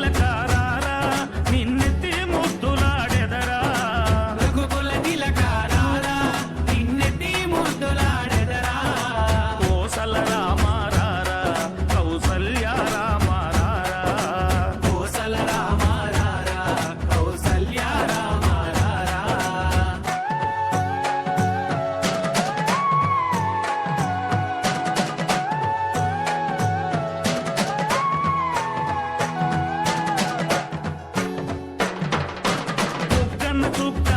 Neela చారారా నిన్నెత్తి the cook.